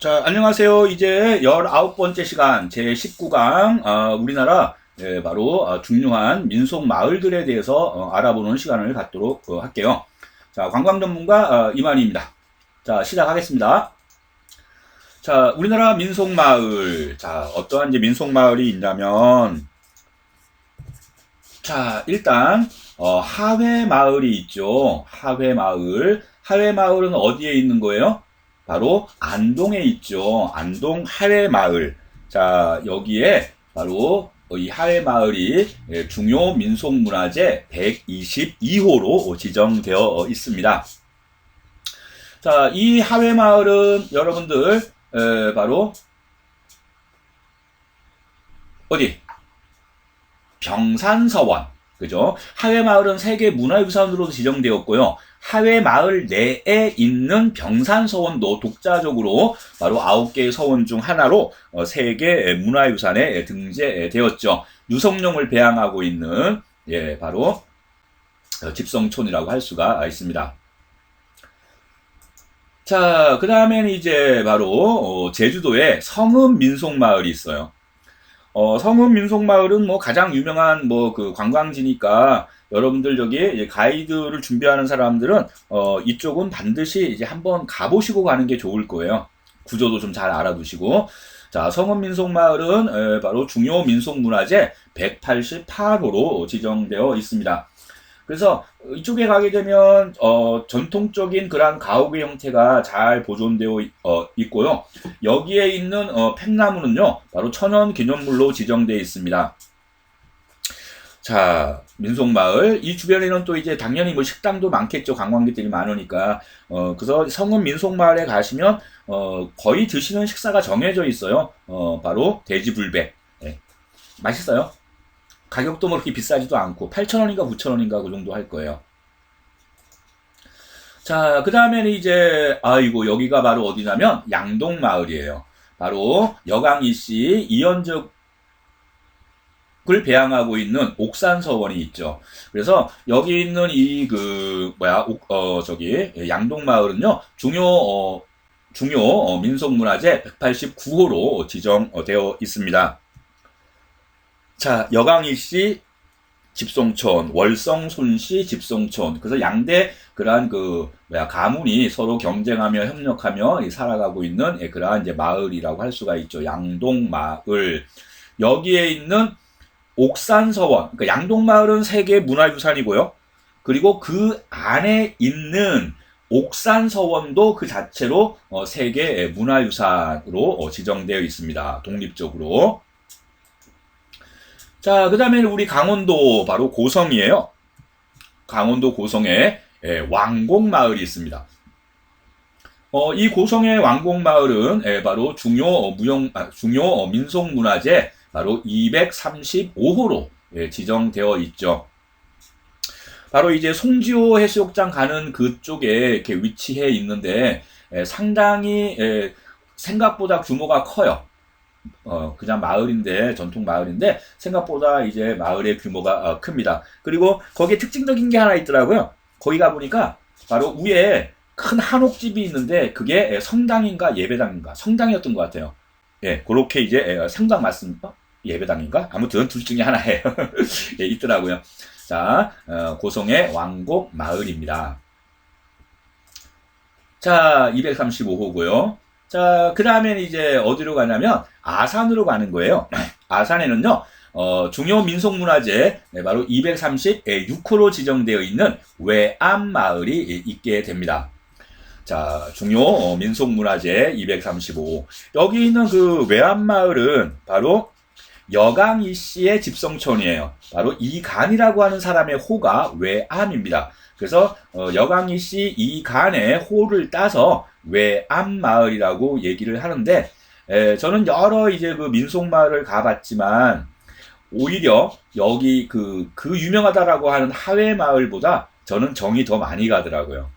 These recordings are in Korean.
자, 안녕하세요. 이제 19번째 시간, 제 19강, 어, 우리나라, 예, 바로, 어, 중요한 민속 마을들에 대해서 어, 알아보는 시간을 갖도록 어, 할게요. 자, 관광 전문가 어, 이만희입니다. 자, 시작하겠습니다. 자, 우리나라 민속 마을. 자, 어떠한 이제 민속 마을이 있냐면, 자, 일단, 어, 하회 마을이 있죠. 하회 마을. 하회 마을은 어디에 있는 거예요? 바로 안동에 있죠. 안동 하회마을. 자, 여기에 바로 이 하회마을이 예, 중요 민속문화재 122호로 지정되어 있습니다. 자, 이 하회마을은 여러분들 에, 바로 어디? 병산서원. 그죠? 하회 마을은 세계 문화유산으로 지정되었고요. 하회 마을 내에 있는 병산 서원도 독자적으로 바로 9개의 서원 중 하나로 어, 세계 문화유산에 등재되었죠. 유성룡을 배양하고 있는 예, 바로 어, 집성촌이라고 할 수가 있습니다. 자, 그 다음에는 이제 바로 어, 제주도에 성읍 민속마을이 있어요. 어, 성읍 민속마을은 뭐 가장 유명한 뭐 그 관광지니까 여러분들 저기 가이드를 준비하는 사람들은 어, 이쪽은 반드시 이제 한번 가보시고 가는 게 좋을 거예요. 구조도 좀 잘 알아두시고. 자, 성읍민속마을은 에, 바로 중요 민속문화재 188호로 지정되어 있습니다. 그래서 이쪽에 가게 되면 어, 전통적인 그런 가옥의 형태가 잘 보존되어 어, 있고요. 여기에 있는 어, 팽나무는요, 바로 천연 기념물로 지정되어 있습니다. 자, 민속마을. 이 주변에는 또 이제 당연히 뭐 식당도 많겠죠. 관광객들이 많으니까. 어, 그래서 성은 민속마을에 가시면, 어, 거의 드시는 식사가 정해져 있어요. 어, 바로 돼지불백. 네. 맛있어요. 가격도 뭐 그렇게 비싸지도 않고, 8,000원인가 9,000원인가 그 정도 할 거예요. 자, 그 다음에는 이제, 아이고, 여기가 바로 어디냐면, 양동 마을이에요. 바로 여강이 씨, 이현적 을 배양하고 있는 옥산서원이 있죠. 그래서 여기 있는 이 그 뭐야 옥, 어 저기 양동 마을은요 중요 어, 중요 어, 민속문화재 189호로 지정되어 있습니다. 자 여강이 씨 집송촌, 월성 손씨 집송촌. 그래서 양대 그러한 그 뭐야 가문이 서로 경쟁하며 협력하며 살아가고 있는 예, 그러한 이제 마을이라고 할 수가 있죠. 양동 마을. 여기에 있는 옥산서원, 그러니까 양동 마을은 세계 문화유산이고요. 그리고 그 안에 있는 옥산서원도 그 자체로 어, 세계 문화유산으로 어, 지정되어 있습니다. 독립적으로. 자, 그 다음에 우리 강원도 바로 고성이에요. 강원도 고성에 예, 왕곡마을이 있습니다. 어, 이 고성의 왕곡마을은 예, 바로 중요 무용 아, 중요 민속문화재 바로 235호로 예, 지정되어 있죠. 바로 이제 송지호 해수욕장 가는 그쪽에 이렇게 위치해 있는데 예, 상당히 예, 생각보다 규모가 커요. 어, 그냥 마을인데, 전통 마을인데, 생각보다 이제 마을의 규모가 어, 큽니다. 그리고 거기에 특징적인 게 하나 있더라고요. 거기 가보니까 바로 위에 큰 한옥집이 있는데, 그게 성당인가 예배당인가? 성당이었던 것 같아요. 예, 그렇게 이제 상당 맞습니까? 예배당인가? 아무튼 둘 중에 하나예요. 예, 있더라고요. 자, 어, 고성의 왕곡 마을입니다. 자, 235호고요. 자, 그 다음에 이제 어디로 가냐면 아산으로 가는 거예요. 아산에는요, 어, 중요 민속문화재 네, 바로 236호로 지정되어 있는 외암 마을이 있게 됩니다. 자, 중요 어, 민속문화재 235. 여기 있는 그 외암 마을은 바로 여강이 씨의 집성촌이에요. 바로 이간이라고 하는 사람의 호가 외암입니다. 그래서 어, 여강이 씨 이간의 호를 따서 외암 마을이라고 얘기를 하는데 에, 저는 여러 이제 그 민속 마을을 가봤지만 오히려 여기 그, 그 유명하다라고 하는 하회 마을보다 저는 정이 더 많이 가더라고요.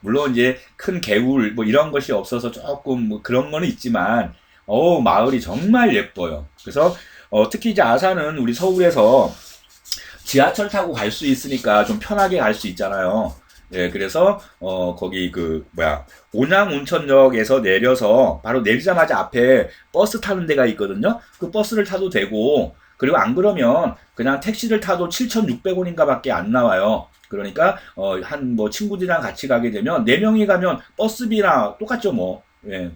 물론 이제 큰 개울 뭐 이런 것이 없어서 조금 뭐 그런 거는 있지만 어 마을이 정말 예뻐요. 그래서 어, 특히 이제 아산은 우리 서울에서 지하철 타고 갈 수 있으니까 좀 편하게 갈 수 있잖아요. 예, 그래서 어 거기 그 뭐야 온양 온천역에서 내려서 바로 내리자마자 앞에 버스 타는 데가 있거든요. 그 버스를 타도 되고 그리고 안 그러면 그냥 택시를 타도 7,600원인가 밖에 안 나와요. 그러니까 어 한 뭐 친구들이랑 같이 가게 되면 네 명이 가면 버스비랑 똑같죠 뭐. 예.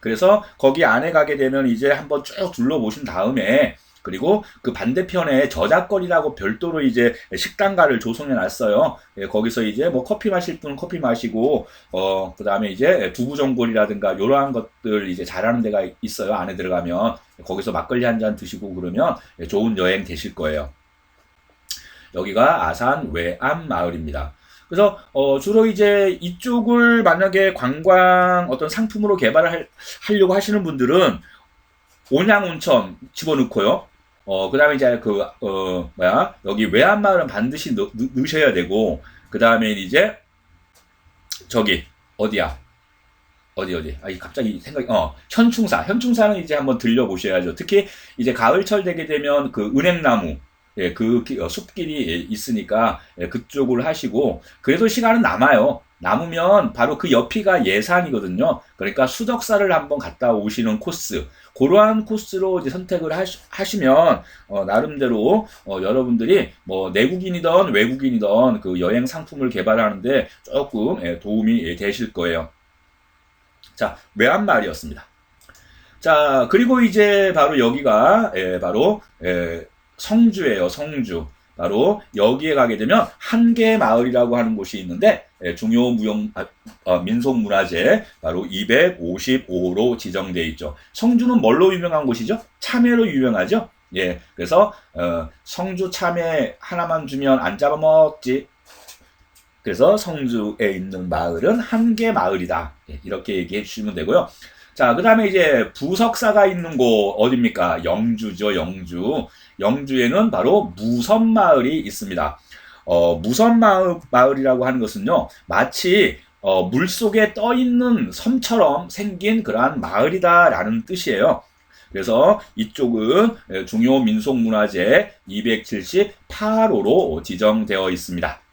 그래서 거기 안에 가게 되면 이제 한번 쭉 둘러보신 다음에 그리고 그 반대편에 저작거리라고 별도로 이제 식당가를 조성해 놨어요. 예, 거기서 이제 뭐 커피 마실 분은 커피 마시고 어 그다음에 이제 두부 전골이라든가 이러한 것들 이제 잘하는 데가 있어요. 안에 들어가면 거기서 막걸리 한 잔 드시고 그러면 예, 좋은 여행 되실 거예요. 여기가 아산 외암 마을입니다. 그래서 어, 주로 이제 이쪽을 만약에 관광 어떤 상품으로 개발을 할- 하려고 하시는 분들은 온양온천 집어넣고요. 어, 그 다음에 이제 그, 어, 뭐야, 여기 외암마을은 반드시 넣, 넣- 넣으셔야 되고, 그 다음에 이제, 저기, 어디야? 어디, 어디? 아, 이 갑자기 생각이, 어, 현충사. 현충사는 이제 한번 들려보셔야죠. 특히 이제 가을철 되게 되면 그 은행나무, 예, 그 기- 어, 숲길이 예, 있으니까 예, 그쪽으로 하시고, 그래도 시간은 남아요. 남으면 바로 그 옆이가 예산이거든요. 그러니까 수덕사를 한번 갔다 오시는 코스. 그러한 코스로 이제 선택을 하시, 하시면 어, 나름대로 어, 여러분들이 뭐 내국인이든 외국인이든 그 여행 상품을 개발하는데 조금 예, 도움이 예, 되실 거예요. 자, 외환말이었습니다. 자, 그리고 이제 바로 여기가 예, 바로 예, 성주예요. 성주. 바로 여기에 가게 되면 한계 마을이라고 하는 곳이 있는데 예, 중요 무형 아, 어, 민속 문화재 바로 255호로 지정되어 있죠. 성주는 뭘로 유명한 곳이죠? 참외로 유명하죠. 예, 그래서 어, 성주 참외 하나만 주면 안 잡아먹지. 그래서 성주에 있는 마을은 한계 마을이다. 예, 이렇게 얘기해 주시면 되고요. 자, 그 다음에 이제 부석사가 있는 곳 어딥니까? 영주죠, 영주. 영주에는 바로 무선마을이 있습니다. 어, 무선마을, 마을이라고 하는 것은요, 마치 어, 물 속에 떠 있는 섬처럼 생긴 그러한 마을이다라는 뜻이에요. 그래서 이쪽은 예, 중요 민속문화재 278호로 지정되어 있습니다.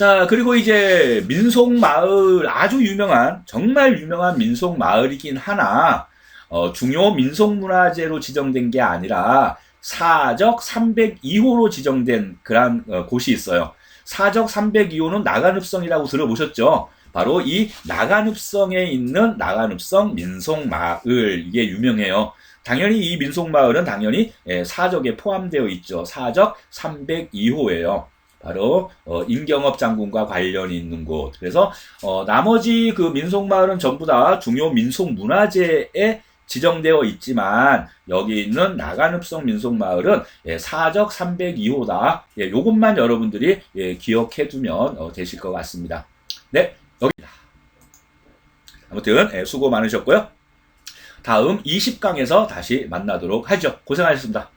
자, 그리고 이제 민속마을, 아주 유명한, 정말 유명한 민속마을이긴 하나, 어, 중요 민속문화재로 지정된 게 아니라 사적 302호로 지정된 그런 어, 곳이 있어요. 사적 302호는 나간읍성이라고 들어보셨죠? 바로 이 나간읍성에 있는 나간읍성 민속마을 이게 유명해요. 당연히 이 민속마을은 당연히 예, 사적에 포함되어 있죠. 사적 302호예요. 바로 어, 임경업 장군과 관련이 있는 곳. 그래서 어, 나머지 그 민속마을은 전부 다 중요 민속문화재에 지정되어 있지만 여기 있는 나간읍성 민속마을은 예, 사적 302호다. 예, 요것만 여러분들이 예, 기억해 두면 어, 되실 것 같습니다. 네, 여기입니다. 아무튼 예, 수고 많으셨고요. 다음 20강에서 다시 만나도록 하죠. 고생하셨습니다.